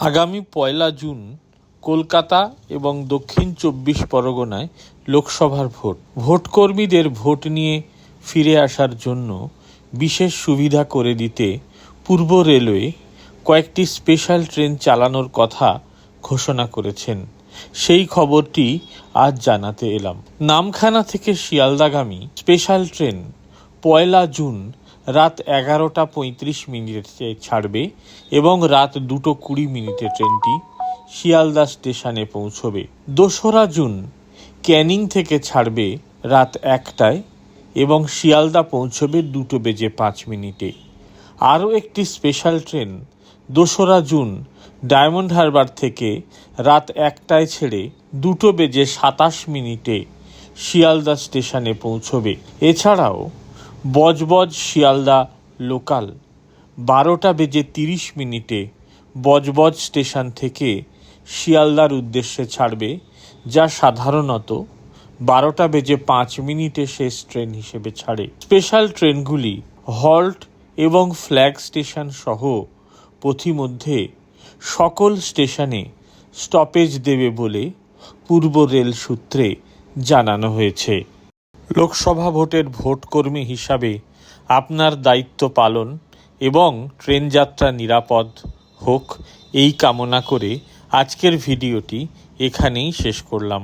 আগামী পয়লা জুন কলকাতা এবং দক্ষিণ চব্বিশ পরগনায় লোকসভার ভোট। ভোটকর্মীদের ভোট নিয়ে ফিরে আসার জন্য বিশেষ সুবিধা করে দিতে পূর্ব রেলওয়ে কয়েকটি স্পেশাল ট্রেন চালানোর কথা ঘোষণা করেছেন। সেই খবরটি আজ জানাতে এলাম। নামখানা থেকে শিয়ালদাগামী স্পেশাল ট্রেন পয়লা জুন রাত এগারোটা পঁয়ত্রিশ মিনিটে ছাড়বে এবং রাত দুটো কুড়ি মিনিটে ট্রেনটি শিয়ালদা স্টেশনে পৌঁছবে। দোসরা জুন, ক্যানিং থেকে ছাড়বে রাত একটায় এবং শিয়ালদা পৌঁছবে দুটো বেজে পাঁচ মিনিটে। আরও একটি স্পেশাল ট্রেন দোসরা জুন, ডায়মন্ড হারবার থেকে রাত একটায় ছেড়ে দুটো বেজে সাতাশ মিনিটে শিয়ালদা স্টেশনে পৌঁছবে। এছাড়াও বজবজ শিয়ালদা লোকাল। বারোটা বেজে তিরিশ মিনিটে বজবজ স্টেশন থেকে শিয়ালদার উদ্দেশ্যে ছাড়বে, যা সাধারণত বারোটা বেজে পাঁচ মিনিটে শেষ ট্রেন হিসেবে ছাড়ে। স্পেশাল ট্রেনগুলি হল্ট এবং ফ্ল্যাগ স্টেশন সহ পথিমধ্যে সকল স্টেশনে স্টপেজ দেবে বলে পূর্ব রেল সূত্রে জানানো হয়েছে। লোকসভা ভোটের ভোটকর্মী হিসাবে আপনার দায়িত্ব পালন এবং ট্রেন যাত্রা নিরাপদ হোক, এই কামনা করে আজকের ভিডিওটি এখানেই শেষ করলাম।